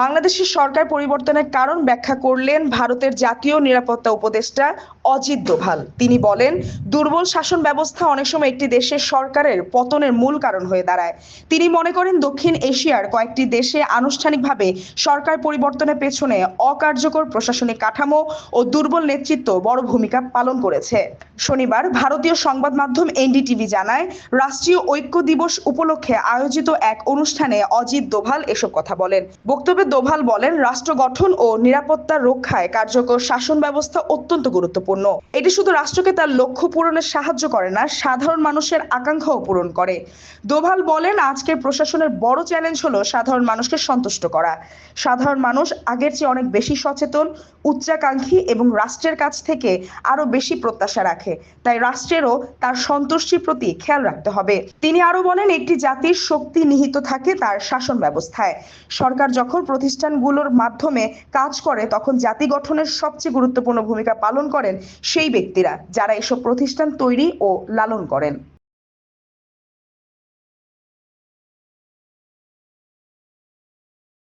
বাংলাদেশের সরকার পরিবর্তনের কারণ ব্যাখ্যা করলেন ভারতের জাতীয় নিরাপত্তা উপদেষ্টা অজিত দোভাল। তিনি বলেন, দুর্বল শাসন ব্যবস্থা অনেক সময় একটি দেশের সরকারের পতনের মূল কারণ হয়ে দাঁড়ায়। তিনি মনে করেন, দক্ষিণ এশিয়ার কয়েকটি দেশে আনুষ্ঠানিকভাবে সরকার পরিবর্তনের পেছনে অকার্যকর প্রশাসনিক কাঠামো ও দুর্বল নেতৃত্ব বড় ভূমিকা পালন করেছে। শনিবার ভারতীয় সংবাদ মাধ্যম এনডিটিভি জানায়, রাষ্ট্রীয় ঐক্য দিবস উপলক্ষে আয়োজিত এক অনুষ্ঠানে অজিত দোভাল এসব কথা বলেন। বক্তব্যে দোভাল বলেন, রাষ্ট্র গঠন ও নিরাপত্তা রক্ষায় কার্যকর শাসন ব্যবস্থা অত্যন্ত গুরুত্বপূর্ণ। এটি শুধু রাষ্ট্রকে তার লক্ষ্য পূরণে সাহায্য করে না, সাধারণ মানুষের আকাঙ্ক্ষাও পূরণ করে। দোভাল বলেন, আজকের প্রশাসনের বড় চ্যালেঞ্জ হলো সাধারণ মানুষকে সন্তুষ্ট করা। সাধারণ মানুষ আগের চেয়ে অনেক বেশি সচেতন, উচ্চাকাঙ্ক্ষী এবং রাষ্ট্রের কাছ থেকে আরও বেশি প্রত্যাশা রাখে। তাই রাষ্ট্রেরও তার সন্তুষ্টির প্রতি খেয়াল রাখতে হবে। তিনি আরও বলেন, একটি জাতির শক্তি নিহিত থাকে তার শাসন ব্যবস্থায়। সরকার যখন প্রতিষ্ঠানগুলোর মাধ্যমে কাজ করে, তখন জাতি গঠনের সবচেয়ে গুরুত্বপূর্ণ ভূমিকা পালন করেন সেই ব্যক্তিরা যারা এসব প্রতিষ্ঠান তৈরি ও লালন করেন।